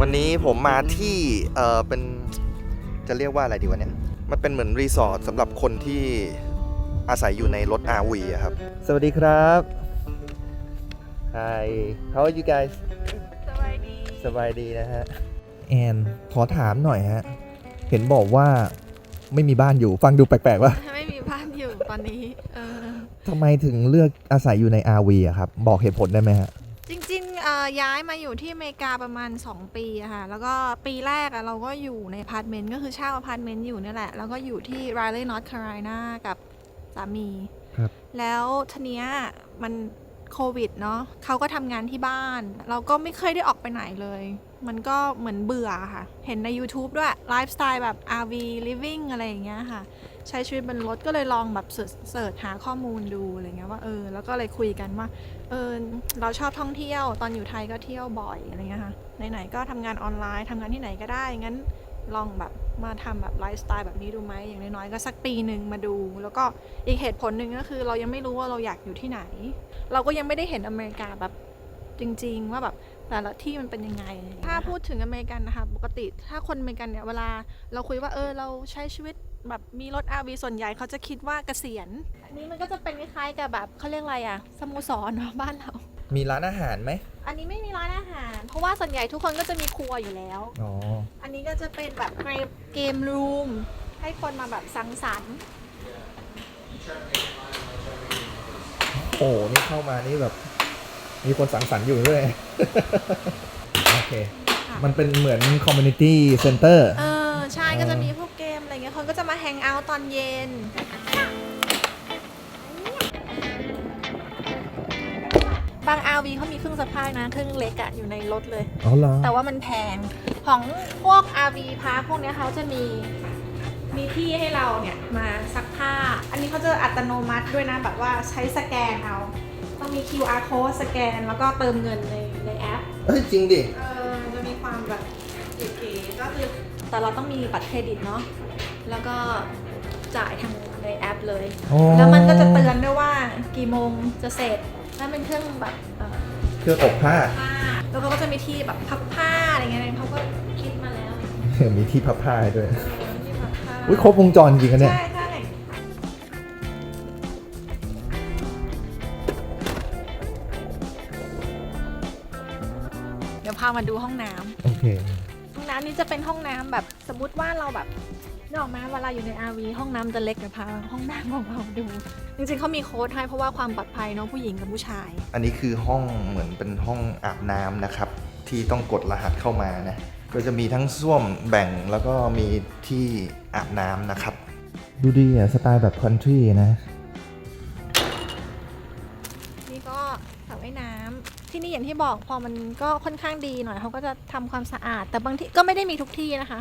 วันนี้ผมมาที่เออเป็นจะเรียกว่าอะไรดีวะเนี่ย มันเป็นเหมือนรีสอร์ทสำหรับคนที่อาศัยอยู่ในรถ RV อะครับ สวัสดีครับ Hi how are you guys สบายดี สบายดีนะฮะ แอน ขอถามหน่อยฮะ เห็นบอกว่าไม่มีบ้านอยู่ ฟังดูแปลกๆว่าไม่มีบ้านอยู่ตอนนี้ เออทำไมถึงเลือกอาศัยอยู่ใน RV อะครับ บอกเหตุผลได้ไหมฮะ จริงๆเอ่อย้ายมาอยู่ที่อเมริกาประมาณ 2 ปีอะค่ะ แล้วก็ปีแรกอะเราก็อยู่ในอพาร์ตเมนต์ก็คือเช่าอพาร์ตเมนต์อยู่เนี่ยแหละ แล้วก็อยู่ที่ Raleigh North Carolina กับสามีครับ แล้วทีเนี้ยมันโควิดเนาะเขาก็ทำงานที่บ้าน เราก็ไม่เคยได้ออกไปไหนเลย มันก็เหมือนเบื่อค่ะ เห็นใน YouTube ด้วยไลฟ์สไตล์แบบ RV living อะไรอย่างเงี้ยค่ะ ใช้ชีวิตบนรถก็เลยลองแบบเสิร์ชเสิร์ชหาข้อมูลดูอะไรเงี้ยว่าเออ แล้วก็เลยคุยกันว่า เออ เราชอบท่องเที่ยว ตอนอยู่ไทยก็เที่ยวบ่อยอะไรเงี้ยค่ะ ไหนๆก็ทำงานออนไลน์ทำงานที่ไหนก็ได้ งั้นลองแบบมาทำแบบไลฟ์สไตล์แบบนี้ดูไหมอย่างน้อยๆก็สักปีหนึ่งมาดู แล้วก็อีกเหตุผลหนึ่งก็คือ เรายังไม่รู้ว่าเราอยากอยู่ที่ไหน เราก็ยังไม่ได้เห็นอเมริกาแบบจริง ๆ ว่าแบบ แต่ละที่มันเป็นยังไงอะไรอย่างเงี้ยถ้าพูดถึงอเมริกันนะคะ ปกติถ้าคนอเมริกันเนี่ยเวลาเราคุยว่าเออเราใช้ชีวิตแบบมีรถ RV ส่วนใหญ่เขาจะคิดว่าเกษียณ อันนี้มันก็จะเป็นคล้ายๆกับแบบเขาเรียกอะไรอะสโมสรเนาะบ้านเรา มีร้านอาหารไหม อันนี้ไม่มีร้านอาหาร เพราะว่าส่วนใหญ่ทุกคนก็จะมีครัวอยู่แล้ว อ๋อ อันนี้ก็จะเป็นแบบเกมเกมรูมให้คนมาแบบสังสรรค์ โอ้ นี่เข้ามานี่แบบ มีคนสังสรรค์อยู่ด้วย โอเคค่ะมันเป็นเหมือนคอมมูนิตี้เซ็นเตอร์เออ ใช่อ๋อก็จะมีพวกเกมอะไรเงี้ย คนก็จะมาแฮงเอาท์ตอนเย็น บาง RV เขามีเครื่องซักผ้านะ เครื่องเล็กอะอยู่ในรถเลย อ๋อเหรอแต่ว่ามันแพง ของพวก RV พาร์คพวกเนี้ยเขาจะมี มีที่ให้เราเนี่ยมาซักผ้า อันนี้เขาจะอัตโนมัติด้วยนะ แบบว่าใช้สแกนเอา ต้องมี QR code สแกน แล้วก็เติมเงินในในแอปเอ้ยจริงดิ เออมันจะมีความแบบเก๋ๆก็คือแต่เราต้องมีบัตรเครดิตเนาะแล้วก็จ่ายทางในแอปเลยอ๋อแล้วมันก็จะเตือนด้วยว่ากี่โมงจะเสร็จนั่นเป็นเครื่องแบบเอ่อเครื่องอบผ้า ผ้าแล้วเขาก็จะมีที่แบบพับผ้าอะไรเงี้ยเขาก็คิดมาแล้วมีที่พับผ้าให้ด้วยเออที่พับผ้าอุ้ยครบวงจรจริงกันเนี่ย ใช่ พามาดูห้องน้ำโอเค ห้องน้ำนี้จะเป็นห้องน้ำแบบสมมติว่าเราแบบนึกออกไหมาเวลาอยู่ใน RV ห้องน้ำจะเล็กแต่พาห้องน้ำของเราดู จริงๆเขามีโค้ดให้เพราะว่าความปลอดภัยเนาะผู้หญิงกับผู้ชาย อันนี้คือห้องเหมือนเป็นห้องอาบน้ำนะครับ ที่ต้องกดรหัสเข้ามานะ ก็จะมีทั้งส้วมแบ่งแล้วก็มีที่อาบน้ำนะครับ ดูดีอะ สไตล์แบบคันทรีนะ ที่นี่อย่างที่บอกพอมันก็ค่อนข้างดีหน่อยเขาก็จะทำความสะอาด แต่บางที่ก็ไม่ได้มีทุกที่นะคะ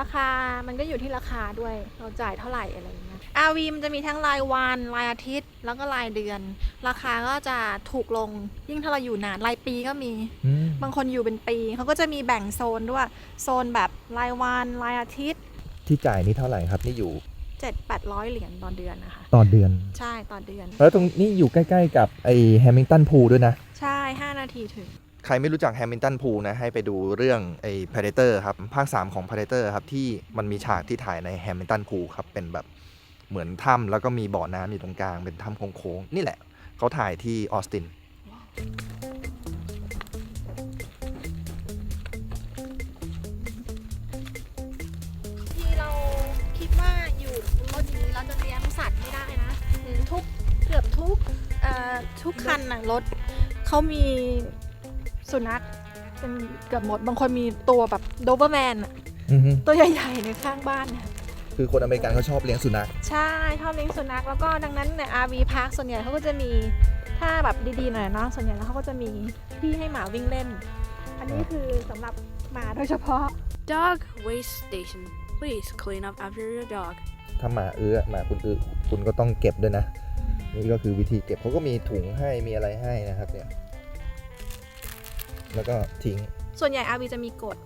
ราคามันก็อยู่ที่ราคาด้วยเราจ่ายเท่าไหร่อะไรอย่างเงี้ย RV มันจะมีทั้งรายวันรายอาทิตย์ แล้วก็รายเดือน ราคาก็จะถูกลงยิ่งถ้าเราอยู่นานรายปีก็มีอืมบางคนอยู่เป็นปีเขาก็จะมีแบ่งโซนด้วยโซนแบบรายวันรายอาทิตย์ ที่จ่ายนี่เท่าไหร่ครับนี่อยู่ 7 8 0 0เหรียญต่อเดือนนะคะ ต่อเดือน ใช่ต่อเดือน แล้วตรงนี้อยู่ใกล้ๆกับไอ้แฮมิงตันพูด้วยนะ ใช่5นาทีถึง ใครไม่รู้จักแฮมิลตันพูลนะ ให้ไปดูเรื่องไอ้ Predator ครับ ภาค 3 ของ Predator ครับ ที่มันมีฉากที่ถ่ายในแฮมิลตันพูลครับ เป็นแบบเหมือนถ้ำแล้วก็มีบ่อน้ำอยู่ตรงกลาง เป็นถ้ำโค้งๆนี่แหละ เขาถ่ายที่ออสตินที่ ทุกเกือบทุกเอ่อทุกคันน่ะรถเขามีสุนัขเป็นเกือบหมด บางคนมีตัวแบบโดเบอร์แมนตัวใหญ่ๆในข้างบ้านน่ะคือคนอเมริกันเขาชอบเลี้ยงสุนัข ใช่ชอบเลี้ยงสุนัขแล้วก็ดังนั้นเนี่ย RV Park ส่วนใหญ่เขาก็จะมีถ้าแบบดีๆหน่อยเนาะส่วนใหญ่แล้วเขาก็จะมีที่ให้หมาวิ่งเล่น อันนี้คือสำหรับหมาโดยเฉพาะ Dog waste station. Please clean up after your dog. ถ้าหมาเอื้อหมาคุณอื้อคุณก็ต้องเก็บด้วยนะ นี่ก็คือวิธีเก็บเขาก็มีถุงให้มีอะไรให้นะครับเนี่ยแล้วก็ทิ้ง ส่วนใหญ่ RV จะมีกฎ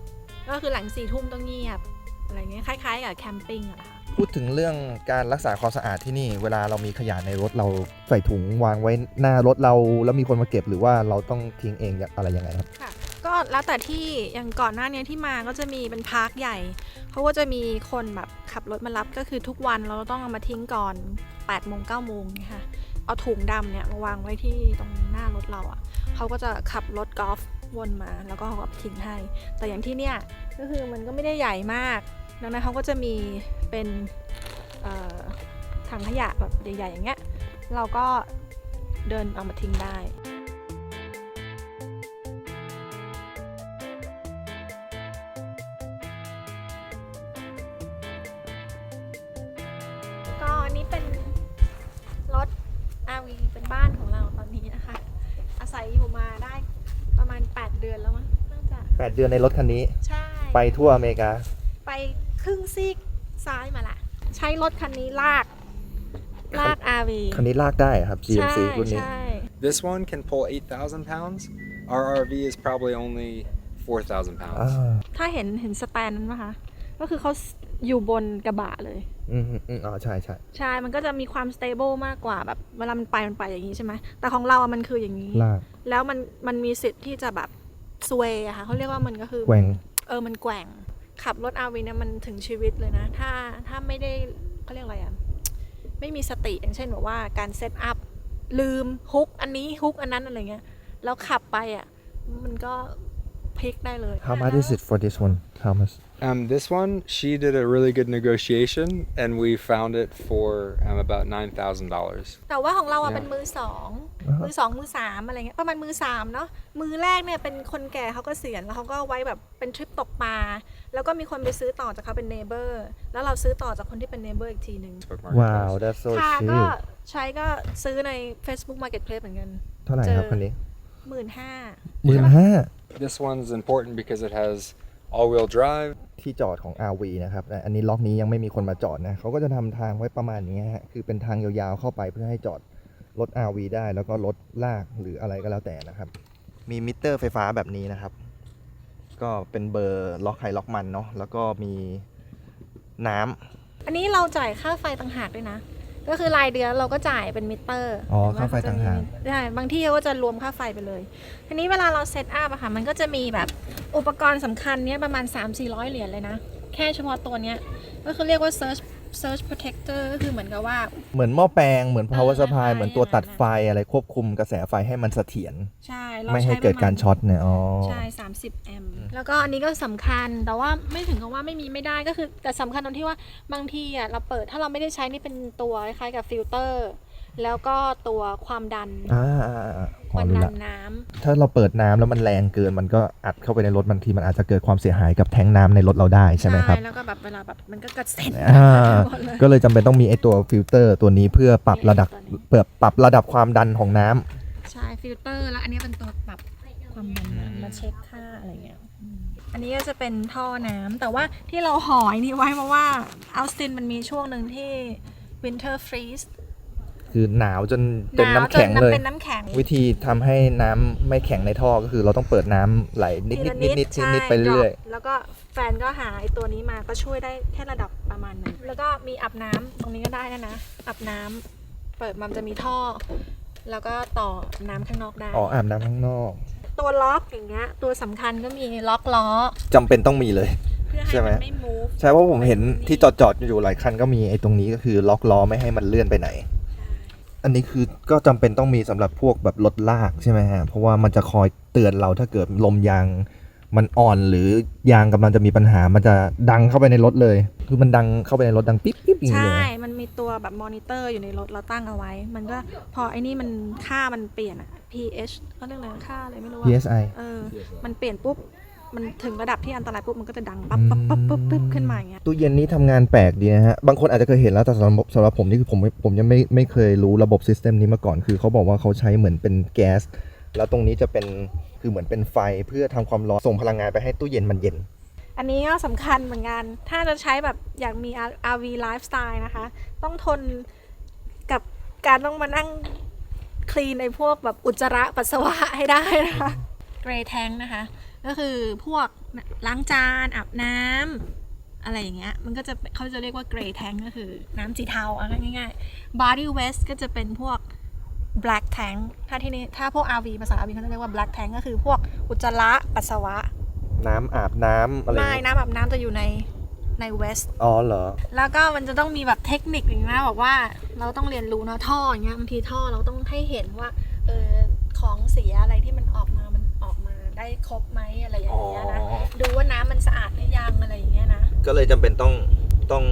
ก็คือหลังสี่ทุ่มต้องเงียบอะไรเงี้ยคล้ายๆกับแคมปิ้งอะค่ะพูดถึงเรื่องการรักษาความสะอาดที่นี่ เวลาเรามีขยะในรถเราใส่ถุงวางไว้หน้ารถเราแล้วมีคนมาเก็บหรือว่าเราต้องทิ้งเองอะไรยังไงครับค่ะ ก็แล้วแต่ที่อย่างก่อนหน้านี้ที่มาก็จะมีเป็นพาร์คใหญ่เขาก็จะมีคนแบบขับรถมารับก็คือทุกวันเราต้องเอามาทิ้งก่อน8โมง9โมงเนี่ยค่ะเอาถุงดำเนี่ยมาวางไว้ที่ตรงหน้ารถเราอะ่ะเขาก็จะขับรถกอล์ฟวนมาแล้วก็เอาแบบทิ้งให้ แต่อย่างที่เนี่ยก็คือมันก็ไม่ได้ใหญ่มากดังนั้นเขาก็จะมีเป็นถังขยะแบบใหญ่ๆอย่างเงี้ยเราก็เดินเอามาทิ้งได้ 8 เดือนในรถคันนี้ ใช่ ไปทั่วอเมริกา ไปครึ่งซีกซ้ายมาละ ใช้รถคันนี้ลาก ลาก RV คันนี้ลากได้ครับ ใช่ GMC รุ่นนี้ ใช่ This one can pull 8,000 pounds. Our RV is probably only 4,000 pounds. อ่าถ้าเห็นเห็นสแตนนั้นไหมคะ ก็คือเขาอยู่บนกระบะเลย อืมอืมอ๋อใช่ใช่ใช่ มันก็จะมีความ stable มากกว่าแบบเวลามันไปมันไปอย่างนี้ใช่ไหม แต่ของเราอะมันคืออย่างนี้ ลาก แล้วมันมันมีสิทธิ์ที่จะแบบ สเวย์อะค่ะเขาเรียกว่ามันก็คือแกว่งเออมันแกว่ง ขับรถอาวีเนี่ยมันถึงชีวิตเลยนะ ถ้าถ้าไม่ได้เขาเรียกอะไรอะไม่มีสติอย่างเช่นแบบว่าการเซตอัพลืมฮุกอันนี้ฮุกอันนั้นอะไรเงี้ยแล้วขับไปอะมันก็ พลิกได้เลย How much is it for this one How much Um, this one, she did a really good negotiation, and we found it for um, about $9,000. แต่ว่าของเราอะเนี่ยเป็นมือสองอ่าฮะมือสองมือสามอะไรเงี้ยประมาณมือสามเนาะมือแรกเนี่ยเป็นคนแก่เขาก็เสียณแล้วเขาก็ไว้แบบเป็นทริปตกปลาแล้วก็มีคนไปซื้อต่อจากเขาเป็นเนเบอร์แล้วเราซื้อต่อจากคนที่เป็นเนเบอร์อีกทีหนึ่ง Facebook ว้าว Marketplace. that's so ค่ะก็ cheap ใช้ก็ซื้อใน Facebook Marketplace เหมือนกัน เท่าไหร่ครับคันนี้หมื่นห้าหมื่นห้า This one's important because it has all-wheel drive. ที่จอดของ RV นะครับแต่อันนี้ล็อกนี้ยังไม่มีคนมาจอดนะ เขาก็จะทำทางไว้ประมาณนี้ฮะ คือเป็นทางยาวๆเข้าไปเพื่อให้จอดรถ RV ได้ แล้วก็รถลากหรืออะไรก็แล้วแต่นะครับ มีมิเตอร์ไฟฟ้าแบบนี้นะครับ ก็เป็นเบอร์ล็อกใครล็อกมันเนาะ แล้วก็มีน้ำ อันนี้เราจ่ายค่าไฟต่างหากด้วยนะ ก็คือรายเดือนเราก็จ่ายเป็นมิเตอร์อ๋อเห็นหมค่าไฟต่างหากใช่บางที่เขาก็จะรวมค่าไฟไปเลยทีนี้เวลาเราเซตอัพอะค่ะมันก็จะมีแบบอุปกรณ์สำคัญเนี้ยประมาณ 3-400 เหรียญเลยนะ แค่เฉพาะตัวเนี้ยก็คือเรียกว่า search search protector ก็คือเหมือนกับว่า เหมือนหม้อแปลงเหมือน power เออ supply คล้ายๆเหมือนตัวตัดอย่างนั้นไฟอะไรควบคุมกระแสไฟให้มันเสถียรใช่เราไม่ให้ช้เกิดการประมณช็อตเนี่ยอ๋อ ใช่ 30 แอมป์แล้วก็อันนี้ก็สำคัญแต่ว่าไม่ถึงกับว่าไม่มีไม่ได้ก็คือ แต่สำคัญตรงที่ว่าบางทีอะเราเปิดถ้าเราไม่ได้ใช้นี่เป็นตัวคล้ายๆกับฟิลเตอร์ แล้วก็ตัวความดันอ่าอ่าอ่าคพอวามรู้ดัละนน้ำถ้าเราเปิดน้ำแล้วมันแรงเกิน มันก็อัดเข้าไปในรถบางทีมันอาจจะเกิดความเสียหายกับแทงน้ำในรถเราได้ใช่ไหมครับ แล้วก็แบบเวลาแบบมันก็กระเซ็นอ่า หมดเลย ก็เลยจำเป็นต้องมีไอตัวฟิลเตอร์ตัวนี้เพื่อปรับระดับตัวนี้เปิดปรับระดับความดันของน้ำ ใช่ฟิลเตอร์แล้วอันนี้เป็นตัวปรับความดันน้ำมาเช็คค่าอะไรเงี้ยอืมอันนี้ก็จะเป็นท่อน้ำแต่ว่าที่เราหอยนี่ไว้เพราะว่าอัลสตินมันมีช่วงหนึ่งที่ winter freeze คือหนาวจนหเป็นนาวน้ำจแข็นงมันเลย เป็นน้ำแข็ง วิธีทำให้น้ำไม่แข็งในท่อก็คือเราต้องเปิดน้ำไหลนิดทีนิดละนิดนิดใช่นิดไปเรื่อย drop แล้วก็แฟนก็หาไอตัวนี้มาก็ช่วยได้แค่ระดับประมาณหนึงแล้วก็มีอาบน้ำตรงนี้ก็ได้นะนะอาบน้ำเปิดมันจะมีท่อ แล้วก็ต่อน้ำข้างนอกได้อ๋ออาบน้ำข้างนอกตัวล็อกอย่างเงี้ย ตัวสำคัญก็มีล็อกล้อ จำเป็นต้องมีเลย เพื่อให้ใช่ไหม มันไม่ move ใช่เพราะผมเห็นที่จอดจอดๆอยู่หลายคันก็มีไอ้ตรงนี้ก็คือล็อกล้อไม่ให้มันเลื่อนไปไหน อันนี้คือก็จำเป็นต้องมีสำหรับพวกแบบรถลากใช่ไหมฮะ เพราะว่ามันจะคอยเตือนเราถ้าเกิดลมยางมันอ่อนหรือยางกำลังจะมีปัญหา มันจะดังเข้าไปในรถเลย คือมันดังเข้าไปในรถดังปิ๊บปิ๊บอย่างนี้ใช่เลยมันมีตัวแบบมอนิเตอร์อยู่ในรถเราตั้งเอาไว้ มันก็พอไอ้นี่มันค่ามันเปลี่ยนอะ pH เขาเรียกอะไรค่าอะไรไม่รู้อะ PSI เออ มันเปลี่ยนปุ๊บ มันถึงระดับที่อันตรายปุ๊บมันก็จะดังปั๊บปั๊บปั๊บปั๊บปั๊บขึ้นมาอย่างเงี้ยตู้เย็นนี้ทำงานแปลกดีนะฮะ บางคนอาจจะเคยเห็นแล้วแต่สำหรับสำหรับผมนี่คือผมผมยังไม่ไม่เคยรู้ระบบซิสเต็มนี้มาก่อนคือเขาบอกว่าเขาใช้เหมือนเป็นแก๊สแล้วตรงนี้จะเป็นคือเหมือนเป็นไฟเพื่อทำความร้อนส่งพลังงานไปให้ตู้เย็นมันเย็น อันนี้ก็สำคัญเหมือนกัน ถ้าจะใช้แบบอยากมี RV lifestyle นะคะ ต้องทนกับการต้องมานั่งคลีนในพวกแบบอุจจาระปัสสาวะให้ได้นะคะ เกรย์แทงนะคะ ก็คือพวกล้างจานอาบน้ำอะไรอย่างเงี้ย มันก็จะเขาจะเรียกว่า gray tank ก็คือน้ำสีเทาเอะไรง่ายๆ body waste ก็จะเป็นพวก black tank ถ้าที่นี่ถ้าพวก RV ภาษา RV เขาจะเรียกว่า black tank ก็คือพวกอุจจาระปัสสาวะ น้ำอาบน้ำอะไรไม่อย่างงี้น้ำแบบน้ำจะอยู่ในใน west อ๋อเหรอ แล้วก็มันจะต้องมีแบบเทคนิคอย่างนี้นะบอกว่าเราต้องเรียนรู้เนาะท่ออย่างเงี้ยบางทีท่อเราต้องให้เห็นว่าเออของเสียอะไรที่มันออกมามันออกมา ได้ครบไหมอะไรอย่างเงี้ยนะอ๋อ ดูว่าน้ำมันสะอาดหรือยังอะไรอย่างเงี้ยนะก็เลยจำเป็นต้องต้อง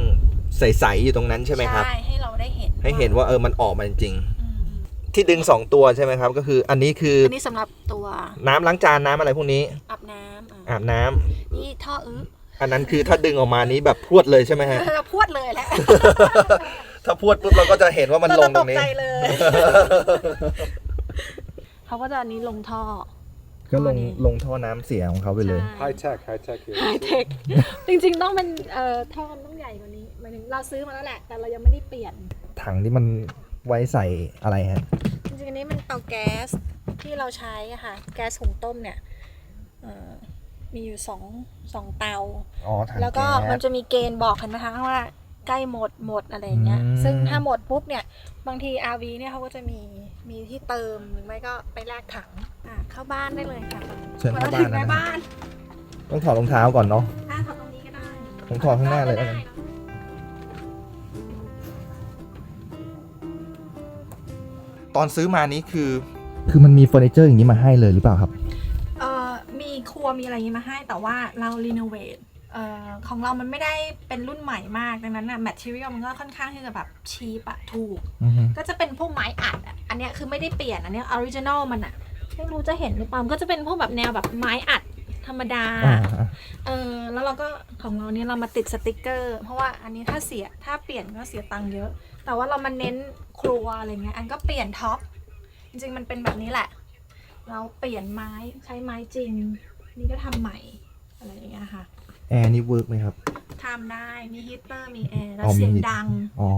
ใสๆอยู่ตรงนั้นใช่ไหมครับ ใช่ให้เราได้เห็นให้เห็นว่าเออมันออกมาจริงอืมๆที่ดึง2ตัวใช่ไหมครับ ก็คืออันนี้คืออันนี้สำหรับตัวน้ำล้างจานน้ำอะไรพวกนี้อาบน้ำอะอาบน้ำนี่ท่ออึอันนั้นคือถ้าดึงออกมานี้แบบพรวดเลยใช่ไหมฮะ เราพวดเลยแหละถ้าพรวดปุ๊บเราก็จะเห็นว่ามันลงตรงนี้เาจะกใจเลย เขาก็จะอันนี้ลงท่อ ก็ลงลงท่อน้ำเสียของเขาไปเลย High tech, high tech here. ไฮเทคจริงๆต้องเป็นเอ่อท่อมันต้องใหญ่กว่านี้หมายถึงเราซื้อมาแล้วแหละ แต่เรายังไม่ได้เปลี่ยน ถังที่มันไว้ใส่อะไรฮะ จริงๆอันนี้มันเตาแก๊สที่เราใช้อะค่ะ แก๊สหุงต้มเนี่ยเอ่อมีอยู่สองสองเตา อ๋อถังแล้วก็ก๊สมันจะมีเกณฑ์บอกเห็นไหมคะว่า ใกล้หมดหมดอะไรอย่างเงี้ย อืม ซึ่งถ้าหมดปุ๊บเนี่ย บางที RV เนี่ยเขาก็จะมีมีที่เติมหรือไม่ก็ไปแลกถังอะเข้าบ้านได้เลยค่ะเชิญพอเข้าเราบ้าถึนงนะในครับบ้านต้องถอดรองเท้าก่อนเนาะ อะถอดตรงนี้ก็ได้ผมถอดข้างหน้าเลยแล้วกันได้ตอนซื้อมานี้คือ คือมันมีเฟอร์นิเจอร์อย่างนี้มาให้เลยหรือเปล่าครับ เอ่อมีครัวมีอะไรอย่างนี้มาให้แต่ว่าเรารีโนเวทเอ่อ ของเรามันไม่ได้เป็นรุ่นใหม่มาก ดังนั้นน่ะแมทเทียลมันก็ค่อนข้างที่จะแบบชีปอะถูกอือฮึก็จะเป็นพวกไม้อัดอะอันเนี้ยคือไม่ได้เปลี่ยน อันเนี้ยออริจินอลมันอะไม่รู้จะเห็นหรือเปล่ามันก็จะเป็นพวกแบบแนวแบบไม้อัดธรรมดาอ่าอ่าเออ แล้วเราก็ของเราเนี่ยเรามาติดสติกเกอร์ เพราะว่าอันนี้ถ้าเสียถ้าเปลี่ยนก็เสียตังค์เยอะ แต่ว่าเรามาเน้นครัวอะไรเงี้ย อันก็เปลี่ยนท็อป จริงๆมันเป็นแบบนี้แหละ เราเปลี่ยนไม้ใช้ไม้จริง นี่ก็ทำใหม่อะไรอย่างเงี้ยค่ะ แอร์นี่เวิร์กไหมครับ ทำได้มีฮีตเตอร์มีแอร์แล้อ๋วอมี เสียงดัง อ๋อ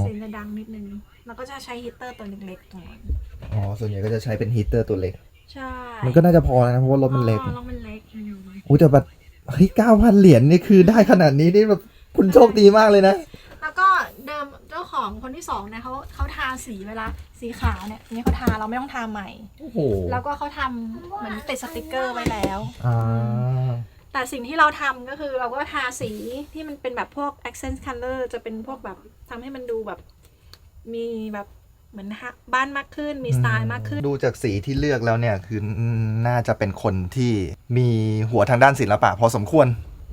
เสียงจะดังนิดนึง แล้วก็จะใช้ฮีตเตอร์ตัวเล็กๆตรงนั้นอ๋อ ส่วนใหญ่ก็จะใช้เป็นฮีตเตอร์ตัวเล็ก ใช่มันก็น่าจะพอแล้วนะเพราะว่ารถมันเล็ก อ๋อรถมันเล็กอืมอู้แต่แบบเฮ้ยเก้าพันเหรียญนี่คือได้ขนาดนี้นี่แบบคุณโชคดีมากเลยนะ แล้วก็เดิมเจ้าของคนที่สองเนี่ยเขาเขาทาสีเวลาสีขาวเนี่ยอันนี่เขาทาเราไม่ต้องทาใหม่ โอ้โหแล้วก็เขาทำเหมือนติดสติกเกอร์ไว้แล้ว อ่า แต่สิ่งที่เราทำก็คือเราก็ทาสีที่มันเป็นแบบพวก accent color จะเป็นพวกแบบทำให้มันดูแบบมีแบบเหมือนฮะบ้านมากขึ้นมีสไตล์มากขึ้น ดูจากสีที่เลือกแล้วเนี่ย คือน่าจะเป็นคนที่มีหัวทางด้านศิลปะพอสมควร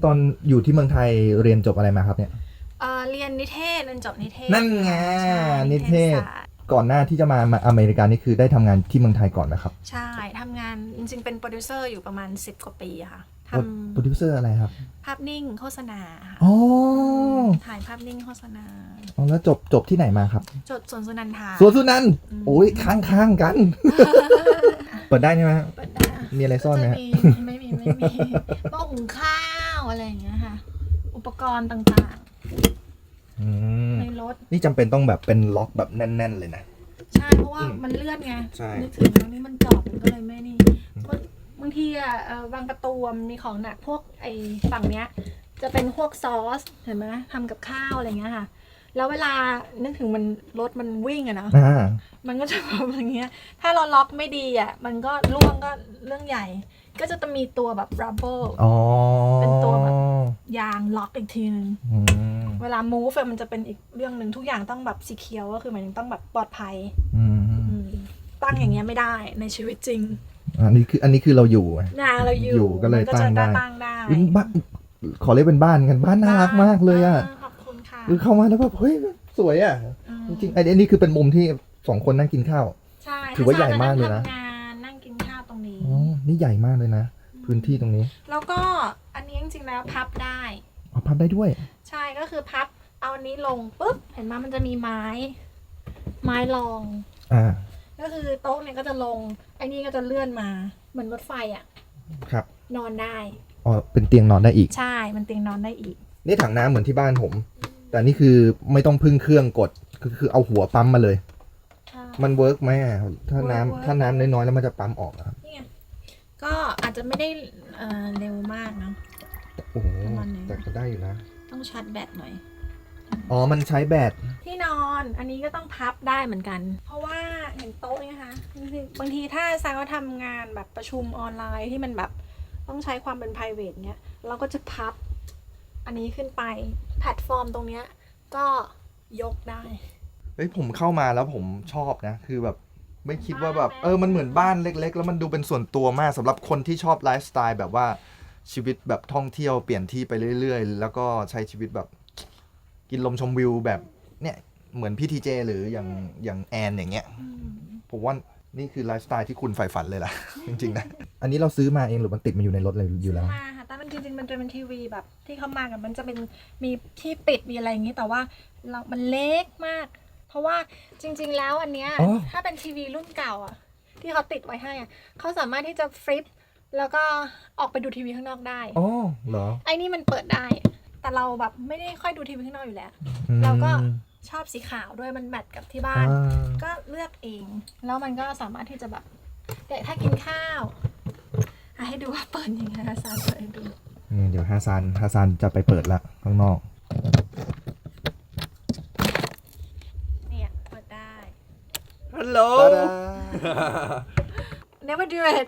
ตอนอยู่ที่เมืองไทยเรียนจบอะไรมาครับเนี่ยเอ่อเรียนนิเทศเรียนจบนิเทศ นั่นไงใช่นิเทศศาสตร์ก่อนหน้าที่จะมามาอเมริกานี่คือได้ทำงานที่เมืองไทยก่อนนะครับ ใช่ทำงานจริงๆเป็นโปรดิวเซอร์อยู่ประมาณ 10 กว่าปีอะค่ะท โปรดิวเซอร์อะไรครับำภาพนิ่งโฆษณาค่ะอ๋อถ่ายภาพนิ่งโฆษณาอ๋อแล้วจบจบที่ไหนมาครับจดสวนสุนันทาสวนสุนันท์โอ้ยข้างข้างๆกัน เปิดได้ใช่ไหมฮะเปิดได้มีอะไรซ่อนไหมจะฮะมีไม่มีไม่มีหม้อหุงข้าวอะไรอย่างเงี้ยค่ะ อุปกรณ์ต่างอืมๆในรถนี่จำเป็นต้องแบบเป็นล็อกแบบแน่น ๆ เลยนะใช่เพราะว่าอืมมันเลื่อนไงใช่นึกถึงแล้วนี่มันจอดมันก็เลยไม่นี่ บางบางทีอะเอ่อบางประตูมันมีของหนักพวกไอ้ฝั่งเนี้ย จะเป็นพวกซอสเห็นไหมทำกับข้าวอะไรเงี้ยค่ะ แล้วเวลานึกถึงมันรถมันวิ่งอะเนาะอ่ามันก็จะแบบอย่างเงี้ย ถ้าเราล็อกไม่ดีอะมันก็ร่วงก็เรื่องใหญ่ ก็จะต้องมีตัวแบบ rubber อ๋อเป็นตัวแบบ ยางล็อกอีกทีนึง อืมเวลา move อะมันจะเป็นอีกเรื่องหนึ่งทุกอย่างต้องแบบสีเขียวก็คือหมายถึงต้องแบบปลอดภัยอืมอืมตั้งอย่างเงี้ยไม่ได้ในชีวิตจริง อันนี้คืออันนี้คือเราอยู่อะนาเราอยู่อยู่ก็เลยมันตั้งได้จะตั้งได้อุ๊ยบ้านขอเรียกเป็นบ้านกันบ้านน่ารักมากเลยอะขอบคุณค่ะคือเข้ามาแล้วแบบเฮ้ยสวยอะ อืมจริงๆไอ้นี่คือเป็นมุมที่สองคนนั่งกินข้าว ใช่ถือว่าใหญ่มากเลยนะ ทำงานนั่งกินข้าวตรงนี้ อ๋อ นี่ใหญ่มากเลยนะ พื้นที่ตรงนี้แล้วก็อันนี้จริงๆแล้วพับได้ อ๋อพับได้ด้วย ใช่ก็คือพับเอาอันนี้ลงปุ๊บเห็นไหมมันจะมีไม้ ไม้รอง อ่า ก็คือโต๊ะเนี่ยก็จะลงไอ้นี่ก็จะเลื่อนมา เหมือนรถไฟอะครับ นอนได้ อ๋อ เป็นเตียงนอนได้อีก ใช่ มันเตียงนอนได้อีก นี่ถังน้ำเหมือนที่บ้านผม แต่นี่คือไม่ต้องพึ่งเครื่องกด คือคือเอาหัวปั๊มมาเลยใช่มันเวิร์กไหมอะถ้าน้ำเวิร์กถ้าน้ำน้อยๆแล้วมันจะปั๊มออกอะครับนี่ไง ก็อาจจะไม่ได้เอ่อเร็วมากนะโอ้โหประมาณนี้แต่ก็ได้อยู่นะตชาร์จแบตหน่อย อ๋อ มันใช้แบต ที่นอนอันนี้ก็ต้องพับได้เหมือนกัน เพราะว่าเห็นโต๊ะนี่นะคะบางทีถ้าซางก็ทำงานแบบประชุมออนไลน์ที่มันแบบต้องใช้ความเป็น p r i v a t เนี้ยเราก็จะพับอันนี้ขึ้นไปแพลตฟอร์มตรงเนี้ยก็ยกได้ เฮ้ยผมเข้ามาแล้วผมชอบนะ คือแบบไม่คิดว่าแบบ เออมันเหมือนบ้านเล็ก ๆ แล้วมันดูเป็นส่วนตัวมากสำหรับคนที่ชอบไลฟ์สไตล์แบบว่าชีวิตแบบท่องเที่ยวเปลี่ยนที่ไปเรื่อย ๆ แล้วก็ใช้ชีวิตแบบ กินลมชมวิวแบบเนี่ยเหมือนพี่ทีเจหรืออย่างอย่างแอนอย่างเงี้ยผมว่านี่คือไลฟ์สไตล์ที่คุณใฝ่ฝันเลยล่ะ จริงๆนะ อันนี้เราซื้อมาเองหรือมันติดมาอยู่ในรถเลยอยู่แล้ว มาค่ะแต่มันจริงๆมันจะเป็นทีวีแบบที่เขามากันมันจะเป็นมีที่ปิดมีอะไรอย่างนี้แต่ว่าเรา มันเล็กมาก เพราะว่าจริง ๆ แล้วอันเนี้ยอ๋อ ถ้าเป็นทีวีรุ่นเก่าอะ ที่เขาติดไว้ให้อะเขาสามารถที่จะฟลิปแล้วก็ออกไปดูทีวีข้างนอกได้ อ๋อเหรอ ไอ้นี่มันเปิดได้ แต่เราแบบไม่ได้ค่อยดูทีวีข้างนอกอยู่แล้วอืมเราก็ชอบสีขาวด้วยมันแมทกับที่บ้าน อ่า ก็เลือกเอง แล้วมันก็สามารถที่จะแบบแต่ถ้ากินข้าวอะให้ดูว่าเปิดยังไงนะซานเปิดให้ดูนี่เดี๋ยวฮาซานฮาซานจะไปเปิดละข้างนอก เนี่ยเปิดได้ฮัลโหล never do it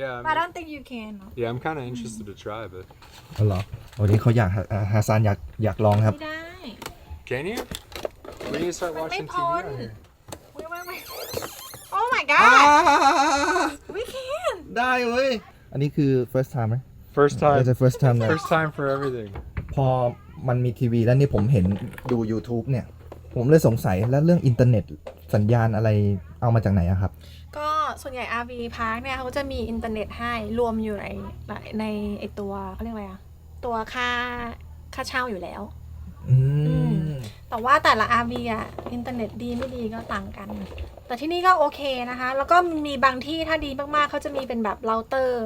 yeah, but I don't think you can เนอะ yeah, I'm kind of interested to try, but อ๋อเหรอ วันนี้เขาอยากฮาอ่าฮาซานอยากอยากลองครับ ไม่ได้ can you? We need to start But watching they TV. out pon- here. wait wait wait oh my god we can ได้เว้ย อันนี้คือ first time ไหม First time. It's the first time เลย First time for everything. พอมันมีทีวีแล้วนี่ผมเห็นดู YouTube เนี่ย ผมเลยสงสัยแล้วเรื่องอินเทอร์เน็ตสัญญาณอะไรเอามาจากไหนอะครับ ก็ส่วนใหญ่ RV Park เนี่ยเขาจะมีอินเทอร์เน็ตให้รวมอยู่ในในไอตัวเขาเรียกอะไรอะ ตัวค่าค่าเช่าอยู่แล้ว อืม แต่ว่าแต่ละ RV อะอินเทอร์เน็ตดีไม่ดีก็ต่างกัน แต่ที่นี่ก็โอเคนะคะ แล้วก็มีบางที่ถ้าดีมากๆเขาจะมีเป็นแบบเราเตอร์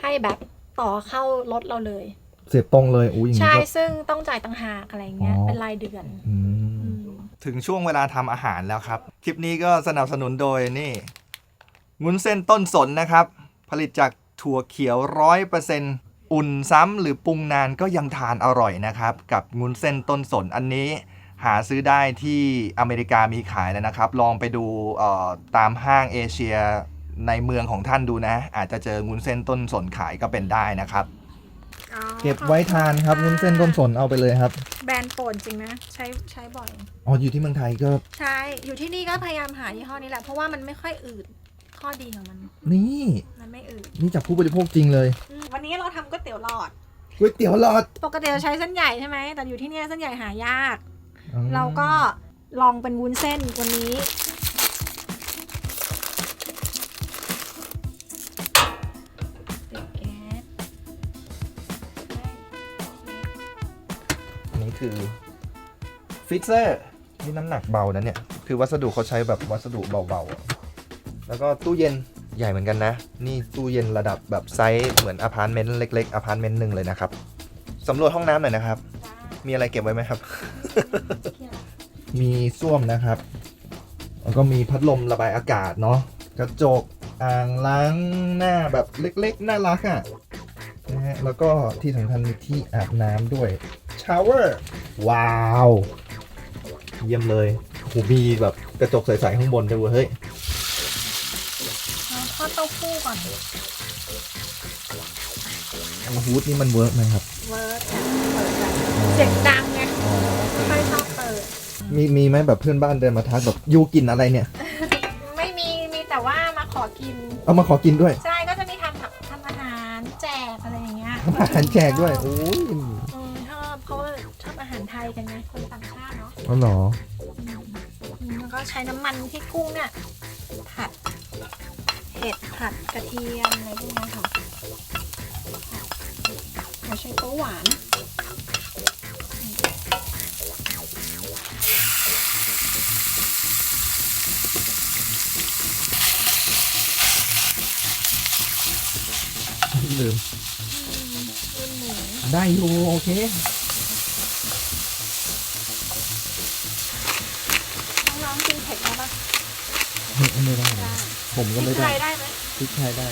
ให้แบบต่อเข้ารถเราเลย เสียบตรงเลยอุ้ยอย่างใช่นี้ก็ ซึ่งต้องจ่ายต่างหากอะไรเงี้ยอ๋อ เป็นรายเดือนอืม อืม ถึงช่วงเวลาทำอาหารแล้วครับ คลิปนี้ก็สนับสนุนโดยนี่งุ้นเส้นต้นสนนะครับ ผลิตจากถั่วเขียวร้อยเปอร์เซ็น อุ่นซ้ำหรือปรุงนานก็ยังทานอร่อยนะครับ กับงุ้นเส้นต้นสนอันนี้ หาซื้อได้ที่อเมริกามีขายแล้วนะครับ ลองไปดูเอ่อตามห้างเอเชียในเมืองของท่านดูนะ อาจจะเจองุ้นเส้นต้นสนขายก็เป็นได้นะครับ อ๋อเก็บไว้ทานครับงุ้นเส้นต้นสนเอาไปเลยครับแบรนด์โปรดจริงนะ ใช้ใช้บ่อย อ๋ออยู่ที่เมืองไทยก็ ใช่ อยู่ที่นี่ก็พยายามหายี่ห้อนี้แหละ เพราะว่ามันไม่ค่อยอืด ข้อดีของมัน นี่มันไม่อืดนี่จากผู้บริโภคจริงเลยอืมวันนี้เราทำก๋วยเตี๋ยวหลอด ก๋วยเตี๋ยวหลอดปกติเราใช้เส้นใหญ่ใช่ไหม แต่อยู่ที่เนี่ยเส้นใหญ่หายาก อืมเราก็ลองเป็นวุ้นเส้นวันนี้ ติดแก๊สอันนี้คือฟิตเซอร์นี่น้ำหนักเบานะเนี่ย คือวัสดุเขาใช้แบบวัสดุเบาๆอะ แล้วก็ตู้เย็นใหญ่เหมือนกันนะ นี่ตู้เย็นระดับแบบไซส์เหมือนอพาร์ตเมนต์เล็กๆอพาร์ตเมนต์หนึ่งเลยนะครับสำรวจห้องน้ำหน่อยนะครับ มีอะไรเก็บไว้ไหมครับ มีส้วมนะครับ แล้วก็มีพัดลมระบายอากาศเนาะกระจกอ่างล้างหน้าแบบเล็กๆ น่ารักอะ่ะนะฮะแล้วก็ที่สำคัญมีที่อาบน้ำด้วยชาวเวอร์ว้าว เยี่ยมเลยโหมีแบบกระจกใสๆข้างบนด้วยเวยเฮ้ยเราทอดเต้าหู้ก่อนฮูดนี่มันเวิร์กไหมครับ เวิร์กเปิดแบบเสียงดังไงอ๋อไม่ค่อยชอบเปิด มีมีไหมแบบเพื่อนบ้านเดินมาทักแบบยูกินอะไรเนี่ย ไม่มีมีแต่ว่ามาขอกิน เอามาขอกินด้วย ใช่ก็จะมีทำแบบทำอาหารแจกอะไรอย่างเงี้ยทำอาหารแจกด้วย โอ้ยอืมชอบเขาชอบอาหารไทยกันไงคนต่างชาติเนาะอ๋อเหรอ อืมแล้วก็ใช้น้ำมันที่กุ้งเนี่ยผัด เห็ดผัดกระเทียมอะไรพวกเนี้ยค่ะเราใช้โต๊ะหวานลืมรุ่นหมูได้อยู่โอเคน้องๆกินเผ็ดไหมปะไม่ไม่ได้ได้ ผมก็พริไม่กไทได้ยได้ไหมพริกไทยได้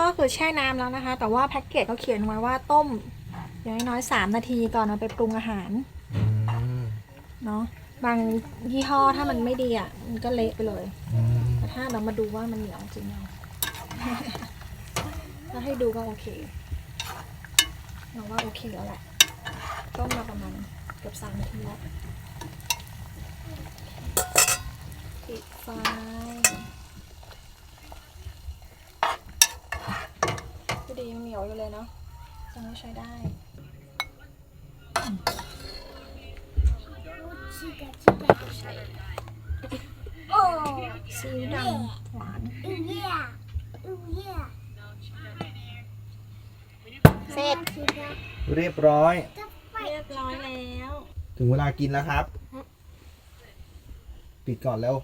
ก็คือแช่น้ำแล้วนะคะ แต่ว่าแพ็กเกจเขาเขียนไว้ว่าต้มอย่างน้อยๆสามนาทีก่อนเอาไปปรุงอาหารอืมเนาะบางยี่ห้อถ้ามันไม่ดีอะมันก็เละไปเลยอืมแต่ถ้าเรามาดูว่ามันเหนียวจริงไหมถ้าให้ดูก็โอเคเราว่าโอเคแล้วแหละต้มมาประมาณเกือบสามนาทีแล้วปิดไฟ ดียังเหนียวอยู่เลยเนาะยังไม่ใช้ได้ซีอิ๊วดำหวานเสร็จเรียบร้อย เรียบร้อยแล้ว ถึงเวลากินแล้วครับ ปิดก่อนแล้ว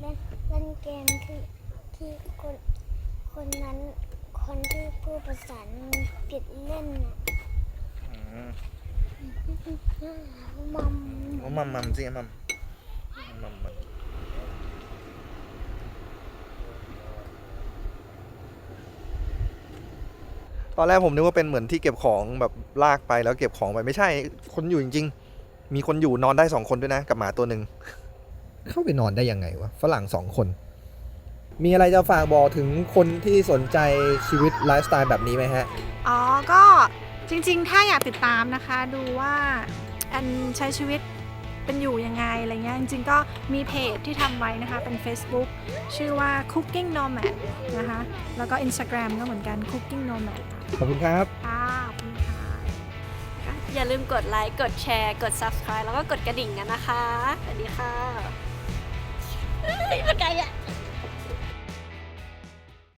เล่นเล่นเกมที่ที่คนคนนั้นคนที่พูดภาษาอังกฤษเล่นน่ะมัม เอามัมมัม สิมัมมัมมัมตอนแรกผมนึกว่าเป็นเหมือนที่เก็บของแบบลากไปแล้วเก็บของไปไม่ใช่ คนอยู่จริง ๆ มีคนอยู่นอนได้สองคนด้วยนะ กับหมาตัวหนึ่งเข้าไปนอนได้ยังไงวะฝรั่งสองคน มีอะไรจะฝากบอกถึงคนที่สนใจชีวิตไลฟ์สไตล์แบบนี้ไหมฮะ อ๋อ ก็จริง ๆ ถ้าอยากติดตามนะคะ ดูว่าอันใช้ชีวิต เป็นอยู่ยังไงอะไรเงี้ยจริงๆก็มีเพจที่ทำไว้นะคะ เป็น Facebook ชื่อว่า Cooking Nomad นะคะ แล้วก็ Instagram ก็เหมือนกัน Cooking Nomad ขอบคุณครับ ค่ะขอบคุณค่ะอย่าลืมกดไลค์ กดแชร์ กด subscribe แล้วก็กดกระดิ่งกันนะคะ สวัสดีค่ะเฮ้ยมาไกลอะ